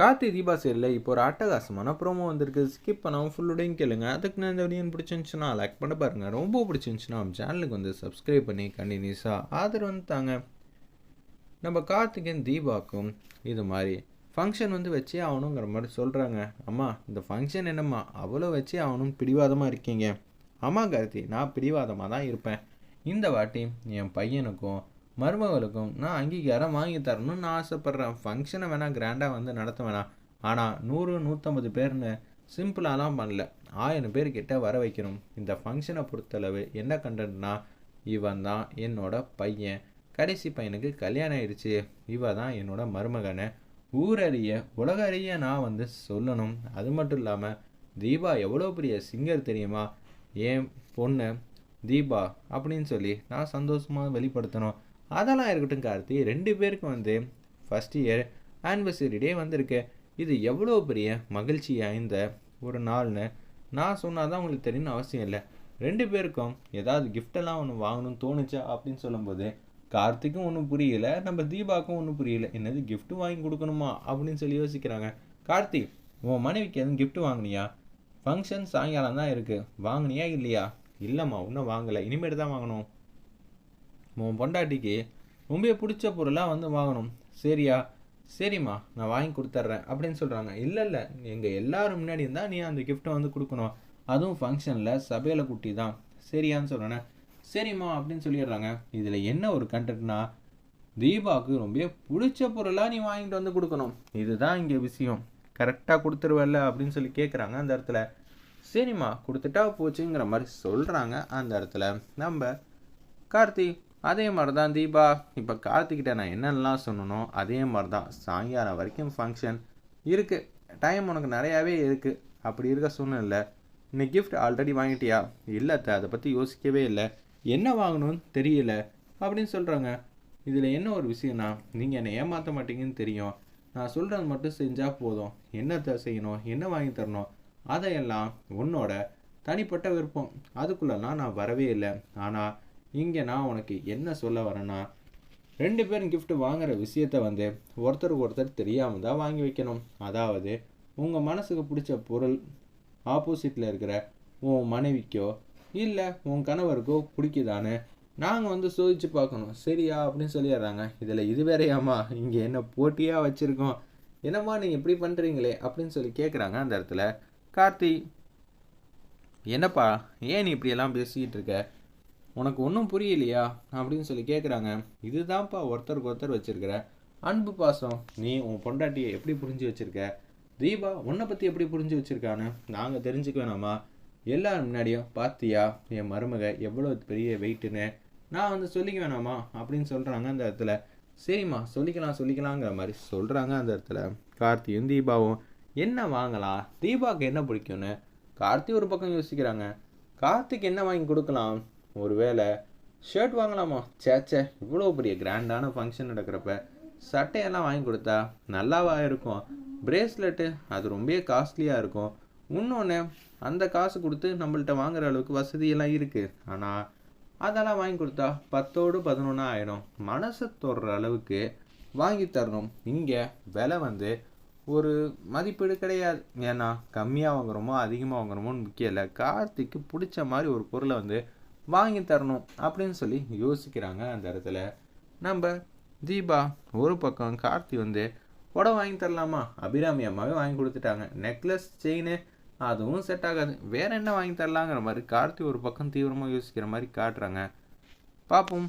கார்த்தி தீபா சேரில் இப்போ ஒரு அட்டகாசமான ப்ரோமோ வந்திருக்கு. ஸ்கிப் பண்ணாமல் ஃபுல்லுடையும் கேளுங்க. அதுக்கு நான் இந்த வீடியோ பிடிச்சிருந்துச்சுன்னா லைக் பண்ண பாருங்கள் ரொம்ப பிடிச்சிருந்துச்சுன்னா நம்ம சேனலுக்கு வந்து சப்ஸ்கிரைப் பண்ணி கண்டினியூஸாக ஆதரவு வந்து தாங்க. நம்ம கார்த்திகன் தீபாக்கும் இது மாதிரி ஃபங்க்ஷன் வந்து வச்சே ஆகணுங்கிற மாதிரி சொல்கிறாங்க அம்மா இந்த ஃபங்க்ஷன் என்னம்மா? அவ்வளோ வச்சே ஆகணும் பிடிவாதமாக இருக்கீங்க. அம்மா கார்த்தி நான் பிடிவாதமாக தான் இருப்பேன். இந்த வாட்டி என் பையனுக்கும் மருமகளுக்கும் நான் அங்கீகாரம் வாங்கி தரணும்னு நான் ஆசைப்பட்றேன். ஃபங்க்ஷனை வேணால் கிராண்டாக வந்து நடத்த வேணாம் ஆனால் நூறு நூற்றம்பது பேர்னு சிம்பிளாலாம் பண்ணல. ஆயிரம் பேர் கிட்ட வர வைக்கணும். இந்த ஃபங்க்ஷனை பொறுத்தளவு என்ன கண்டென்ட்னா இவன் தான் என்னோட பையன். கடைசி பையனுக்கு கல்யாணம் ஆயிடுச்சு. இவ தான் என்னோட மருமகனை ஊரறிய உலக அறிய நான் வந்து சொல்லணும். அது மட்டும் இல்லாமல் தீபா எவ்வளோ பெரிய சிங்கர் தெரியுமா? என் பொண்ணு தீபா அப்படின்னு சொல்லி நான் சந்தோஷமாக வெளிப்படுத்தணும். அதெல்லாம் இருக்கட்டும் கார்த்தி. ரெண்டு பேருக்கும் வந்து ஃபஸ்ட் இயர் ஆனிவர்சரி டே வந்திருக்கு. இது எவ்வளோ பெரிய மகிழ்ச்சி ஆய்ந்த ஒரு நாள்னு நான் சொன்னால் தான் உங்களுக்கு தெரியும்னு அவசியம் இல்லை. ரெண்டு பேருக்கும் ஏதாவது கிஃப்டெல்லாம் ஒன்று வாங்கணும்னு தோணுச்சா அப்படின்னு சொல்லும்போது கார்த்திக்கும் ஒன்றும் புரியல நம்ம தீபாக்கும் ஒன்றும் புரியல. என்னது கிஃப்ட் வாங்கி கொடுக்கணுமா அப்படின்னு சொல்லி யோசிக்கிறாங்க. கார்த்திக் உன் மனைவிக்கு எதுவும் கிஃப்ட் வாங்கினியா? ஃபங்க்ஷன் சாயங்காலம் தான் இருக்குது வாங்கினியா இல்லையா? இல்லைம்மா இன்னும் வாங்கலை. இனிமேட்டு தான் வாங்கணும். உன் பொண்டாட்டிக்கு ரொம்ப பிடிச்ச பொருளாக வந்து வாங்கணும். சரியா? சரிம்மா நான் வாங்கி கொடுத்துட்றேன் அப்படின்னு சொல்கிறாங்க இல்லை இல்லை எங்கள் எல்லோரும் முன்னாடி இருந்தால் நீ அந்த கிஃப்ட்டை வந்து கொடுக்கணும். அதுவும் ஃபங்க்ஷனில் சபையில் குட்டி தான். சரியான்னு சொல்கிறேன் சரிம்மா அப்படின்னு சொல்லிடுறாங்க. இதில் என்ன ஒரு கண்டென்ட்னா தீபாவுக்கு ரொம்ப பிடிச்ச பொருளாக நீ வாங்கிட்டு வந்து கொடுக்கணும். இதுதான் இங்கே விஷயம். கரெக்டாக கொடுத்துருவல்ல அப்படின்னு சொல்லி கேட்குறாங்க அந்த இடத்துல. சரிம்மா கொடுத்துட்டா போச்சுங்கிற மாதிரி சொல்கிறாங்க அந்த இடத்துல. நம்ம கார்த்தி அதே மாதிரி தான் தீபா. இப்போ கார்த்திக்கிட்ட நான் என்னென்னலாம் சொன்னனோ அதே மாதிரி தான் சாயங்காலம் வரைக்கும் ஃபங்க்ஷன் இருக்குது டைம் உனக்கு நிறையாவே இருக்குது அப்படி இருக்க சூழ்நிலை இந்த கிஃப்ட் ஆல்ரெடி வாங்கிட்டியா? இல்லை அதை பற்றி யோசிக்கவே இல்லை. என்ன வாங்கணும்னு தெரியல அப்படின்னு சொல்கிறாங்க இதில் என்ன ஒரு விஷயம்னா நீங்கள் என்னை ஏமாற்ற மாட்டீங்கன்னு தெரியும். நான் சொல்கிறது மட்டும் செஞ்சால் போதும். என்ன செய்யணும்? என்ன வாங்கி தரணும்? அதையெல்லாம் உன்னோட தனிப்பட்ட விருப்பம். அதுக்குள்ளெல்லாம் நான் வரவே இல்லை. ஆனால் இங்கே நான் உனக்கு என்ன சொல்ல வரேன்னா ரெண்டு பேரும் கிஃப்ட் வாங்குற விஷயத்த வந்து ஒருத்தருக்கு ஒருத்தர் தெரியாமல் தான் வாங்கி வைக்கணும். அதாவது உங்கள் மனசுக்கு பிடிச்ச பொருள் ஆப்போசிட்டில் இருக்கிற உன் மனைவிக்கோ இல்லை உன் கணவருக்கோ பிடிக்குதான்னு நாங்கள் வந்து சோதிச்சு பார்க்கணும். சரியா? அப்படின்னு சொல்லிடுறாங்க. இதில் இது வேறையாம்மா? இங்கே என்ன போட்டியாக வச்சுருக்கோம்? என்னம்மா நீங்கள் இப்படி பண்ணுறீங்களே அப்படின்னு சொல்லி கேட்குறாங்க அந்த இடத்துல. கார்த்தி என்னப்பா? ஏன் நீ இப்படியெல்லாம் பேசிக்கிட்டு இருக்க? உனக்கு ஒன்றும் புரியலையா? அப்படின்னு சொல்லி கேட்குறாங்க இதுதான்ப்பா ஒருத்தருக்கு ஒருத்தர் வச்சுருக்கிற அன்பு பாசம். நீ உன் பொண்டாட்டியை எப்படி புரிஞ்சு வச்சுருக்க? தீபா உன்னை பற்றி எப்படி புரிஞ்சு வச்சுருக்கான்னு நாங்கள் தெரிஞ்சுக்க வேணாமா எல்லாரும் முன்னாடியும் பார்த்தியா என் மருமக எவ்வளோ பெரிய வெயிட்டுன்னு நான் வந்து சொல்லிக்க வேணாமா அப்படின்னு சொல்கிறாங்க அந்த இடத்துல. சரிம்மா சொல்லிக்கலாம் சொல்லிக்கலாங்கிற மாதிரி சொல்கிறாங்க அந்த இடத்துல. கார்த்தியும் தீபாவும் என்ன வாங்கலாம் தீபாவுக்கு என்ன பிடிக்கும்னு? கார்த்தி ஒரு பக்கம் யோசிக்கிறாங்க. கார்த்திக் என்ன வாங்கி கொடுக்கலாம்? ஒருவேளை ஷர்ட் வாங்கலாமா? சேச்சே இவ்வளோ பெரிய கிராண்டான ஃபங்க்ஷன் நடக்கிறப்ப சட்டையெல்லாம் வாங்கி கொடுத்தா நல்லாவா இருக்கும்? பிரேஸ்லெட்டு அது ரொம்ப காஸ்ட்லியாக இருக்கும். இன்னொன்று அந்த காசு கொடுத்து நம்மள்ட்ட வாங்குற அளவுக்கு வசதியெல்லாம் இருக்குது ஆனால் அதெல்லாம் வாங்கி கொடுத்தா பத்தோடு பதினொன்றா ஆயிடும். மனசை தொடுற அளவுக்கு வாங்கி தரணும். இங்கே விலை வந்து ஒரு மதிப்பீடு கிடையாது. ஏன்னா கம்மியாக வாங்குறோமோ அதிகமாக வாங்குறோமோன்னு முக்கியம் இல்லை. கார்த்திக்கு பிடிச்ச மாதிரி ஒரு பொருளை வந்து வாங்கி தரணும் அப்படின்னு சொல்லி யோசிக்கிறாங்க அந்த இடத்துல. நம்ம தீபா ஒரு பக்கம் கார்த்தி வந்து புடவை வாங்கி தரலாமா? அபிராமி அம்மாவே வாங்கி கொடுத்துட்டாங்க. நெக்லஸ் செயின் அதுவும் செட் ஆகாது. வேறு என்ன வாங்கி தரலாங்கிற மாதிரி கார்த்தி ஒரு பக்கம் தீவிரமாக யோசிக்கிற மாதிரி காட்டுறாங்க. பார்ப்போம்